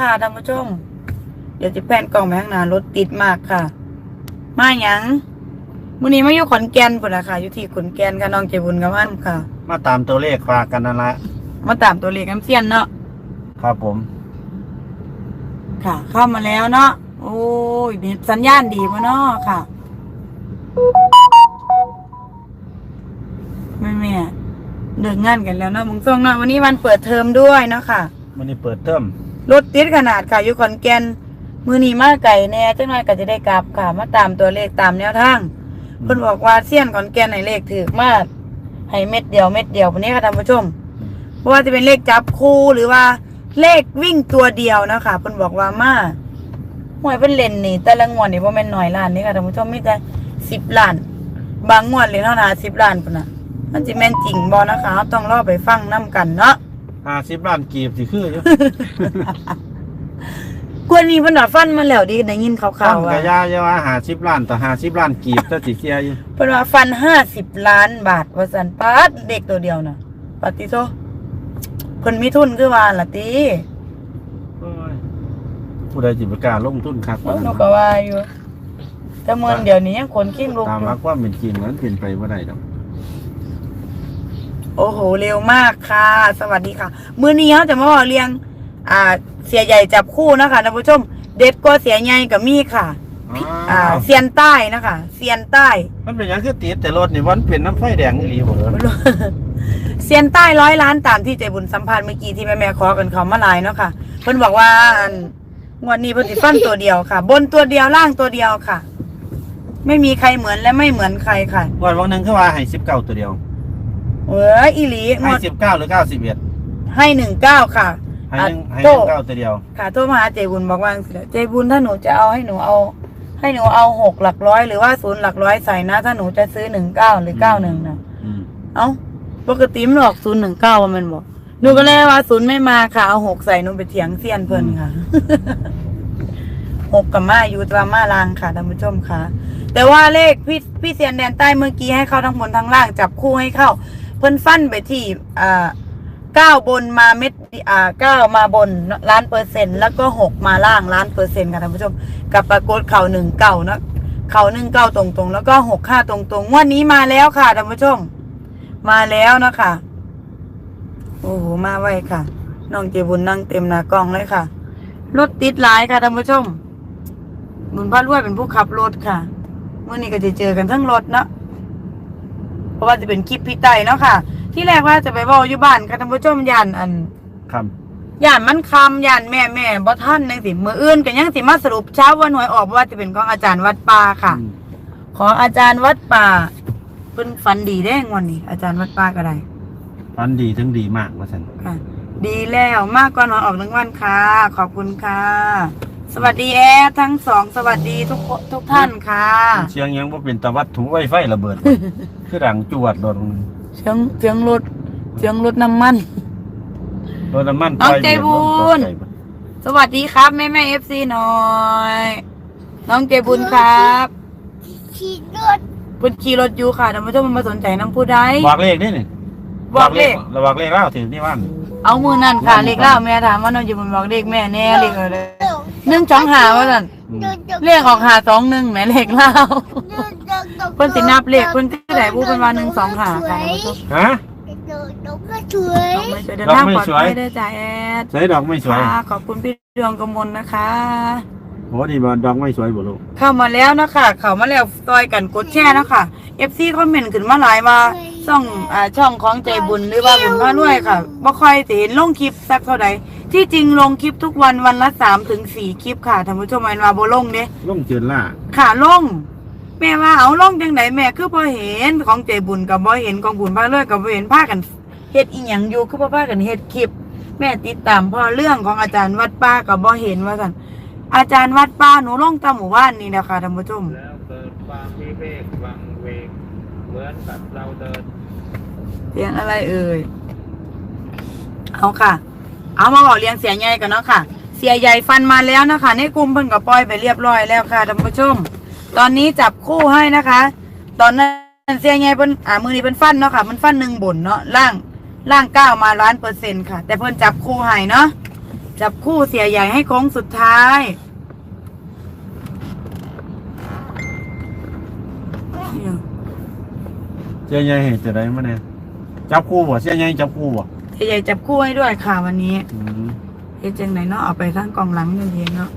ค่ะท่านผู้ชม เดี๋ยวจะแพนกล่องไปข้างหน้ารถติดมากค่ะ มาหยังมื้อนี้มาอยู่ขอนแก่นพุ่นน่ะค่ะอยู่ที่ขอนแก่นค่ะน้องเจบุญกับมันค่ะ มาตามตัวเลขฝากกันนั่นละมาตามตัวเลขน้ำเสียนเนาะครับผม ค่ะ เข้ามาแล้วเนาะโอ้ยนี่สัญญาณดีมาเนาะค่ะแม่แม่ๆเดินงานกันแล้วเนาะมึงส่งเนาะวันนี้วันเปิดเทอมด้วยเนาะค่ะมันนี่เปิดเทอม รถติดขนาดค่ะอยู่ขอนแก่นมือนี้มาไก่แน่จังหน่อยก็จะได้กลับค่ะ มาตามตัวเลขตามแนวทางเพิ่นบอกว่าเสี้ยนขอนแก่นให้เลขถือมากให้เม็ดเดียวเม็ดเดียววันนี้ค่ะท่านผู้ชมเพราะว่าจะเป็นเลขจับคู่หรือว่าเลขวิ่งตัวเดียวนะคะเพิ่นบอกว่ามาหวยเพิ่นเล่นนี่แต่ละงวดนี่บ่แม่นน้อยล้านนี่ค่ะท่านผู้ชมมีแต่10ล้าน บางงวดเลยเท่านั้น10ล้านพุ่นน่ะ มันสิแม่นจริงบ่นะคะเราต้องรอไปฟังนํกันเนาะ ห้าสิบล้านกีบสิคืออยู่ กวนนี้เพิ่นว่าฟันมาแล้วดิได้ยินข่าวข้าวๆกว่าระยาจะว่าหาสิบล้านต่อหาสิบล้านกีบก็สิเสียอยู่เพิ่นว่าฟันห้าสิบล้านบาทว่าซั่นปาดเด็กตัวเดียวน่ะปาติโตเพิ่นมีทุนคือว่าล่ะติโอ้ยผู้ใดจิบกล้าลงทุนคักเนาะหนูก็ว่าอยู่แต่เมื่อเดี๋ยวนี้ยังคนขี้ลุกตามอยู่ รักความเป็นจริงมันเป็นไปบ่ได้ดอก โอ้โห เร็วมากค่ะ สวัสดีค่ะ มื้อนี้เฮาจะมาบอกเรียง อ่า เสียใหญ่จับคู่นะคะท่านผู้ชม เด็ดกว่าเสียใหญ่ก็มีค่ะ อ่าอ้าวเซียนใต้นะคะเซียนใต้ มันเป็นหยังคือติดแต่รถนี่มันเป็นน้ำไฟแดงอีหลีบ่เหรอเซียนใต้ร้อยล้านตามที่ใจบุญสัมภาษณ์เมื่อกี้ที่แม่แม่ๆขอกันเขามาหลายเนาะค่ะ เพิ่นบอกว่าอันงวดนี้เพิ่นสิฟันตัวเดียวค่ะ บนตัวเดียวล่างตัวเดียวค่ะ ไม่มีใครเหมือนและไม่เหมือนใครค่ะ วันวันหนึงคือว่าให้สิบเก้าตัวเดียว เอ้ยอีหลีงให้วดสิบเก้าหรือเก้าสิบเอ็ดให้หนึ่งเก้าค่ะ ให้หนึ่งอะให้หโต้นึ่งเก้าตัวเดียว ค่ะโทรมาหาใจบุญบอกว่าจังซี่แหละใจบุญถ้าหนูจะเอาให้หนูเอา ให้หนูเอาหกหลักร้อยหรือว่าศูนย์หลักร้อยใส่นะ ถ้าหนูจะซื้อหนึ่งเก้าหรือเก้าหนึ่งนะอืมเอ้าปกติมันออกศูนย์หนึ่งเก้ามันบอกหนูก็เลยว่าศูนย์ไม่มาค่ะเอาหกใส่หนูไปเถียงเซียนเพิ่นค่ะ หกกับมาอยู่ตรามาลางค่ะท่านผู้ชมค่ะ แต่ว่าเลขพี่พี่เซียนแดนใต้เมื่อกี้ให้เข้าทั้งบนทั้งล่างจับคู่ให้เข้าเพิ่นฟันไปที่อ่าเก้าบนมาเม็ดอ่าเก้ามาบนล้านเปอร์เซ็นต์แล้วก็หกมาล่างล้านเปอร์เซ็นต์ค่ะท่านผู้ชม กับปรากฏเข่าหนึ่งเก่านะเข่าหนึ่งเก้าตรงๆ แล้วก็หกห้าตรงๆงวันนี้มาแล้วค่ะท่านผู้ชม มาแล้วนะคะโอ้โหมาไวค่ะน้องเจบุญนั่งเต็มหน้ากล้องเลยค่ะรถติดหลายค่ะท่านผู้ชมบุญพระรวยเป็นผู้ขับรถค่ะเมื่อนี้ก็จะเจอกันทั้งรถเนาะ ราะว่าจะเป็นคลิปพี่ไต่เนาะค่ะ ที่แรกว่าจะไปบอกอยู่บ้านค่ะท่านผู้ชมย่านอันครับย่านมันคำย่านแม่แม่บ่ท่านนังสิมืออื่นกันยังสิมาสรุปเช้าวันหวยออกว่าจะเป็นของอาจารย์วัดป่าค่ะอืมของอาจารย์วัดป่าเพิ่นฝันดีแด้งวันนี้ อาจารย์วัดป่าก็ได้ฟันดีถึงดีมากว่าสันค่ะดีแล้วมากกว่าหนอนออกทั้งวันค่ะ ขอบคุณค่ะ สวัสดีแอร์ทั้งสองสวัสดีทุกคนทุกท่านค่ะเชียงยังว่าเป็นตะวัดถูไวไฟระเบิด คือดังจวดรถเสียงเสียงรถเสียงรถน้ำมันรถน้ำมันน้องปล่ยใจบุญรถไฟสวัสดีครับแม่แม่เอฟซีหน่อย น้องเจบุญครับขี่รถเพิ่นขี่รถอยู่ค่ะท่านผู้ชมมันมาสนใจน้ำผู้ใดบอกเลขนี่นี่บอกเลขระบอกเลขเล่าถึงที่ว่านเอามือนั่นค่ะเลขเล่าแม่ถามว่าน้องเจบุญบอกเลขแม่แน่เลขอะไร หนึ่งสองหาว่าสั่นอืมเลขออกหาสองหนึ่งแหม่เลขเล่าเพิ่นสินับเลขเพิ่นที่ไหนผู้เป็นว่าหนึ่งสองหาค่ะท่านผู้ชมฮะดอกก็สวยดอกไม้สวยเดินทางปลอดภัยเด้อจ้าแอดสวยดอกไม่สวย ค่ะขอบคุณพี่ดวงกมลนะคะ โอ้ดีบอดอกไม่สวยบ่ลูกเข้ามาแล้วนะคะเข้ามาแล้วซอยกันกดแชร์นะคะเอฟซีคอมเมนต์ขึ้นมาหลายมาช่องอ่าช่องของใจบุญหรือว่าบุญพระรวยค่ะบ่ค่อยสิเห็นลงคลิปสักเท่าใด ที่จริงลงคลิปทุกวันวันละสามถึงสี่คลิปค่ะท่านผู้ชมแม่นว่าบ่ลงเด้ล่มเจือนล่าค่ะลง แม่ว่าเอาลงจังไหนแม่คือบ่เห็นของใจบุญกับบ่เห็นของบุญพระรวยกับบ่เห็นพากันเฮ็ดอีหยังอยู่คือบ่พากันเฮ็ดคลิป แม่ติดตามพอเรื่องของอาจารย์วัดป้ากับบ่เห็นว่าซั่นอาจารย์วัดป้าหนูลงตามหมู่บ้านนี่นะคะท่านผู้ชมแล้วเกิดความวิเวกวังเวงเหมือนกับเราเดินเสียงอะไรเอ่ยเอาค่ะ เอามาบอกเรียงเสียใหญ่กันเนาะค่ะ เสียใหญ่ฟันมาแล้วนะคะ ในกลุ่มเพิ่นกับปล่อยไปเรียบร้อยแล้วค่ะท่านผู้ชม ตอนนี้จับคู่ให้นะคะ ตอนนั้นเสียใหญ่เพิ่นอ่ามือนี้เพิ่นฟันเนาะค่ะมันฟันหนึ่งบนเนาะล่างล่างเก้ามาล้านเปอร์เซ็นต์ค่ะ แต่เพิ่นจับคู่ให้เนาะจับคู่เสียใหญ่ให้โค้งสุดท้ายเนี่ยเสียใหญ่เห็นจะได้มาเนี่ยจับคู่บ่เสียใหญ่จับคู่บ่ เสียใหญ่จับคู่ให้ด้วยค่ะวันนี้อืม เฮ็ดจังไหนเนาะเอาไปข้างกองหลังเย็นๆเนาะ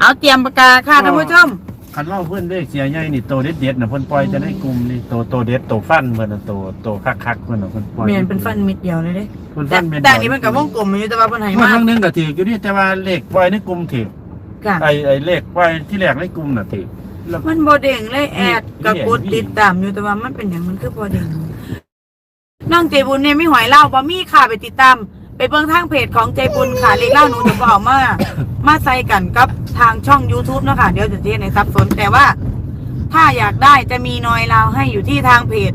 เอาเตรียมปากกาค่ะท่านผู้ชม คันว่าเพื่อนเลขเสียใหญ่นี่โตเด็ดเด็ดๆนะเพิ่นปล่อยจะได้กลุ่มนี่โตโตเด็ดโตฟันเพิ่นน่ะโตโตคักๆเพิ่นน่ะเพิ่นปล่อยเมียนเป็นฟันมิดเดียวเลยเด้เพิ่นแต่ฟันเม็ดแต่อันนี้มันกับวงกลมอยู่แต่ว่าเพิ่นให้เมื่อมาครั้งหนึงก็ถืออยู่นี่แต่ว่าเลขปล่อยในกลุ่มถือค่ะ ไอ้ไอ้เลขปล่อยที่แรกในกลุ่มน่ะถือแล้ว มันบ่เด้งเลยแอดนี่กับกดนี่ ติดตามอยู่แต่ว่ามันเป็นอย่างมันคือบ่เด้ง น้องใจบุญเนี่ยไม่หอยเล่าบ่มีค่ะไปติดตาม ไปเบิ่งทางเพจของใจบุญค่ะเลขเล่าหนูจะบอกมา มาใส่กันกับทางช่อง YouTube เนาะค่ะ เดี๋ยวจะเทียนในซับสนแต่ว่า ถ้าอยากได้จะมีนอยลาวให้อยู่ที่ทางเพจ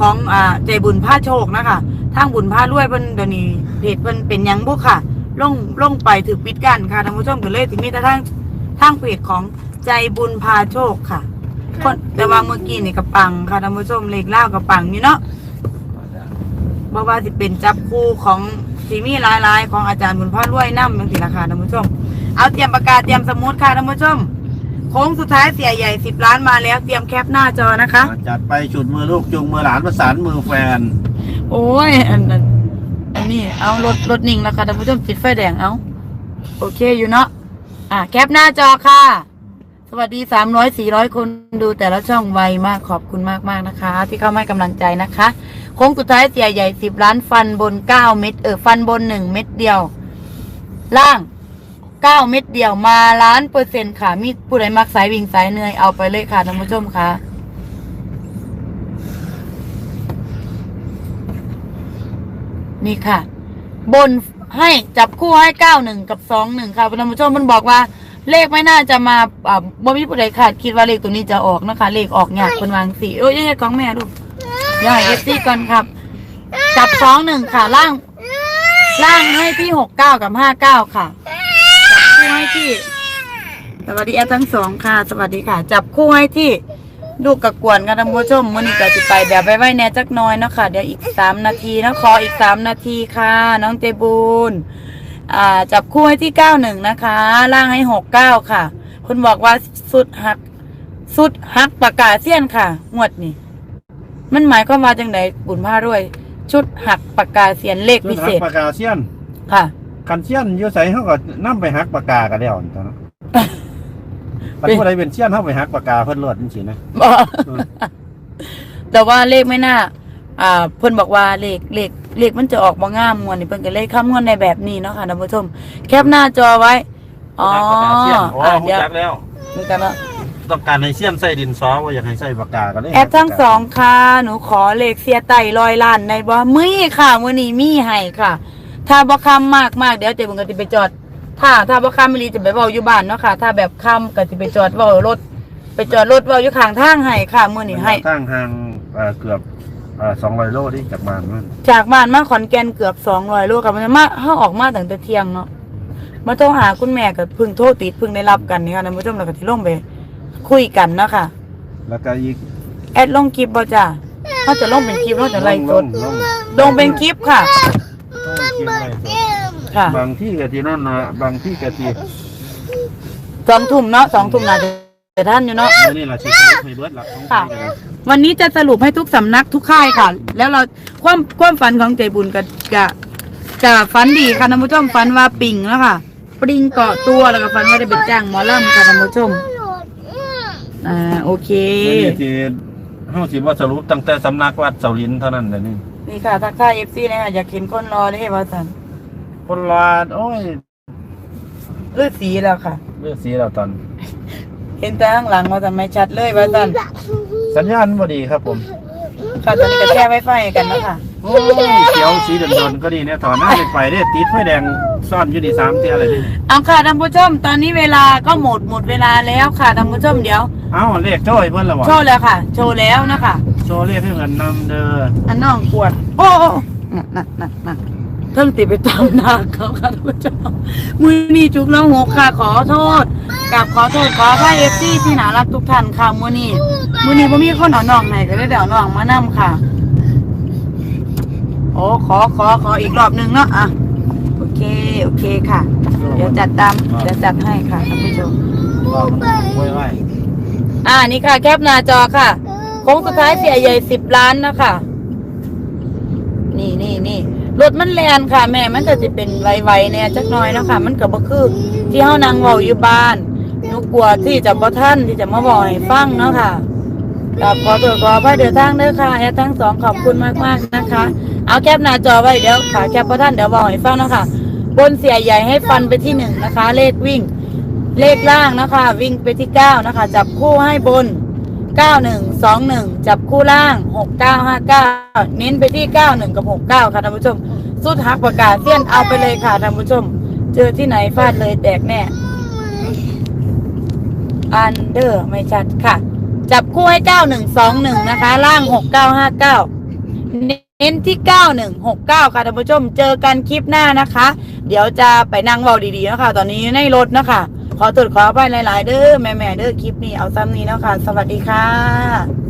ของอ่าใจบุญผ้าโชคนะคะทางบุญผ้ารวยเพิ่นเดี๋ยวนี้เพจเพิ่นเป็นยังบุกค่ะล่งล่งไปถือปิดกันค่ะท่านผู้ชมก็เลยถึงมีแต่ทางทางเพจของใจบุญพาโชคค่ะ คนแต่ว่าเมื่อกี้นี่กระปังค่ะท่านผู้ชมเลขเล่ากระปังอยู่เนาะ บอกว่าสิเป็นจับคู่ของสีมีหลายๆ ของอาจารย์บุญพ่อรวยน้ำเป็นสิราคาท่านผู้ชม เอาเตรียมปากกาเตรียมสมุดค่ะท่านผู้ชมโค้งสุดท้ายเสียใหญ่สิบล้านมาแล้วเตรียมแคปหน้าจอนะคะ จัดไปฉุดมือลูกจูงมือหลานประสานมือแฟน โอ้ยอันนั้นอันนี้เอารถรถนิ่งแล้วค่ะท่านผู้ชมติดไฟแดงเอาโอเคอยู่เนาะอะแคปหน้าจอค่ะ สวัสดีสามร้อยสี่ร้อยคนดูแต่ละช่องไวมากขอบคุณมากมากๆนะคะ ที่เข้ามาให้กำลังใจนะคะ โค้งสุดท้ายเสียใหญ่สิบล้านฟันบนเก้าเม็ดเออฟันบนหนึ่งเม็ดเดียว ล่างเก้าเม็ดเดียวมาล้านเปอร์เซ็นต์ค่ะ มีผู้ใดมักสายวิ่งสายเหนื่อยเอาไปเลยค่ะท่านผู้ชมค่ะนี่ค่ะ บนให้จับคู่ให้เก้าหนึ่งกับสองหนึ่งค่ะท่านผู้ชมมันบอกว่า เลขไม่น่าจะมาอ่าบ่มีผู้ใดคาดคิดว่าเลขตัวนี้จะออกนะคะ เลขออกยากเป็นวางสี่โอ้ยยังไงของแม่ลูก เดี๋ยเอฟซีก่อนครับ จับสองหนึ่งค่ะ ล่าง ล่างให้ที่หกเก้ากับห้าเก้าค่ะ จับคู่ให้ที่ สวัสดีแอดทั้งสองค่ะ สวัสดีค่ะ จับคู่ให้ที่ลูกกับกวนกันท่านผู้ชมมือนี้ก็จะไปแบบไว้ไว้แหน่จักหน้อยเนาะค่ะเดี๋ยวอีกสามนาทีนะขออีกสามนาทีค่ะ น้องเจบูนอ่าจับคู่ให้ที่เก้าหนึ่งนะคะ ล่างให้หกเก้าค่ะ คุณบอกว่าสุดหัก สุดหักประกาศเสี้ยนค่ะงวดนี้ มันหมายความว่าจังไดบุญผ้ารวย ชุดหักปากกาเสียนเลขชุพิดเศหักษปากกาเซียนค่ะคันเซียนอยู่ใส่เขาก็นํไปหักปากกากันแล้วตอนนั้นมันผู้ใดเป็นเซียนเขาไปหักปากกาเพิ่นรวดจริงๆนะบอกอืมแต่ว่าเลขไม่น่าอ่าเพิ่นบอกว่าเลขเลขเลขมันจะออกบ่งามมวนนี่เพิ่นก็เลยคำนวณในแบบนี้เนาะค่ะท่านผู้ชม แคปหน้าจอไว้อ๋อหักปากกาเซียนอ๋ออะรู้เดี๋ยวจักแล้วดูกันเนาะ ต้องการให้เซียนใส่ดินซอว่าอยากให้ใส่ปากกากันเลยแอปทั้งสองค่ะ หนูขอเลขเสียไต่ลอยล้านในบ่มีค่ะมื้อนี้มีให้ค่ะ ถ้าบ่คำมากมากๆเดี๋ยวเจ๊บุญก็สิไปจอด ถ้าถ้าบ่คำไม่รีจะไปเว้าอยู่บ้านเนาะค่ะ ถ้าแบบคำก็สิไปจอดเว้ารถ ไปจอดรถเว้าอยู่ข้างทางให้ค่ะมื้อนี้ให้ตั้งห่างเอ่อเกือบสองร้อยโลที่จากบ้านมันจากบ้านมาขอนแก่นเกือบสองร้อยโลค่ะมันมาเฮาออกมาตั้งแต่เที่ยงเนาะมาโทรหาคุณแม่ก็เพิ่งโทรติดเพิ่งได้รับกันนี่ค่ะท่านผู้ชมแล้วก็สิลงไป คุยกันเนาะค่ะ แล้วก็อีกแอดลงคลิปบ่จ้ะเขาจะลงเป็นคลิปเขาจะไล่สดลงลงเป็นคลิปค่ะต้องเขียนไว้เอ็มค่ะบางที่กะทีนั่นนะบางที่กะทีสองทุ่มเนาะสองทุ่มน่าจะท่านอยู่เนาะนี่แหละสิครับให้เบิดละของใครกันเลยวันนี้จะสรุปให้ทุกสำนักทุกค่ายค่ะ แล้วเราความความฝันของใจบุญกับกับกับฝันดีค่ะท่านผู้ชมฝันว่าปิงแล้วค่ะปริงเกาะตัวแล้วก็ฝันว่าได้เป็นจ้างหมอลำค่ะท่านผู้ชมโหลดเอ็มอ่าโอเคนี่ที่เฮาสิว่าสรุปตั้งแต่สำนักวัดเสาลินเท่านั้นแหละนี่นี่ค่ะทักทายเอฟซีนะคะอยากเห็นคนรอได้ว่าสันคนลาดโอ้ยเลือดสีแล้วค่ะ เลือดสีแล้วตอน เห็นแต่ข้างหลังว่าสันไม่ชัดเลยว่าสันสัญญาณบ่ดีครับผม ค่ะตอนนี้ก็แช่ไวไฟกันนะคะ โอ้ยเขียวสีเดินๆก็ดีเนี่ยถอนหน้าไปไปได้ติดไฟแดงซ่อนอยู่ดีสามเที่ยอะไรนี่เอาค่ะท่านผู้ชมตอนนี้เวลาก็หมดหมดเวลาแล้วค่ะท่านผู้ชมเดี๋ยว เอ้าเลขโจ้ยเพิ่นละวะโชว์แล้วค่ะ โชว์แล้วนะคะโชว์เลขให้เพิ่นนำเด้ออันน้องปวดโอ้โอ้นั่นนั่นนั่นนั่นเพิ่งติดไปตามหน้าเขาค่ะท่านผู้ชมมือนี่จุกแล้วหกค่ะขอโทษกับขอโทษขอพระเอฟซีที่น่ารักทุกท่านค่ะมือนี้มือนี้ผมมีคนเอาน้องไหนก็ได้เดี๋ยวน้องมานํค่ะ โอ้ขอขอขออีกรอบหนึ่งเนาะอะโอเคเคโอเคค่ะ เดี๋ยวจัดตามเดี๋ยวจัดให้ค่ะท่านผู้ชมก็มันไว้ไว้อ่านี่ค่ะ แคปหน้าจอค่ะโค้งสุดท้ายเสียใหญ่สิบล้านนะคะนี่นี่นี่รถมันแลนค่ะ แม่มันก็จะเป็นไวๆเนี่ยจักหน่อยเนาะคะมันก็บ่คือ ที่เฮานั่งเว้าอยู่บ้านหนูกลัวที่จะบ่ทันที่จะมาบอกให้ฟังเนาะค่ะกับขอตัวขอพระเดินทางเด้อค่ะแอดทั้งสองขอบคุณมากๆนะคะ เอาแคปหน้าจอไว้เดี๋ยวค่ะแคปบ่ทันเดี๋ยวบอกให้ฟังนะค่ะบนเสียใหญ่ให้ฟันไปที่หนึ่งนะคะ เลขวิ่ง เลขล่างนะคะ วิ่งไปที่เก้านะคะ จับคู่ให้บนเก้าหนึ่งสองหนึ่งจับคู่ล่างหกเก้าห้าเก้าเน้นไปที่เก้าหนึ่งกับหกเก้าค่ะท่านผู้ชมสุดหักประกาศเสี้ยนเอาไปเลยค่ะท่านผู้ชม เจอที่ไหนฟาดเลยแตกแน่อันเดอร์ไม่ชัดค่ะ จับคู่ให้เก้าหนึ่งสองหนึ่งนะคะ ล่างหกเก้าห้าเก้า เน้นที่เก้าหนึ่งหกเก้าค่ะท่านผู้ชม เจอกันคลิปหน้านะคะ เดี๋ยวจะไปนั่งเบาดีๆนะคะตอนนี้ในรถนะคะ ขอตรวจขอไปหลาย ๆ เด้อแม่ ๆ เด้อคลิปนี้เอาซ้ำนี้นะคะ สวัสดีค่ะ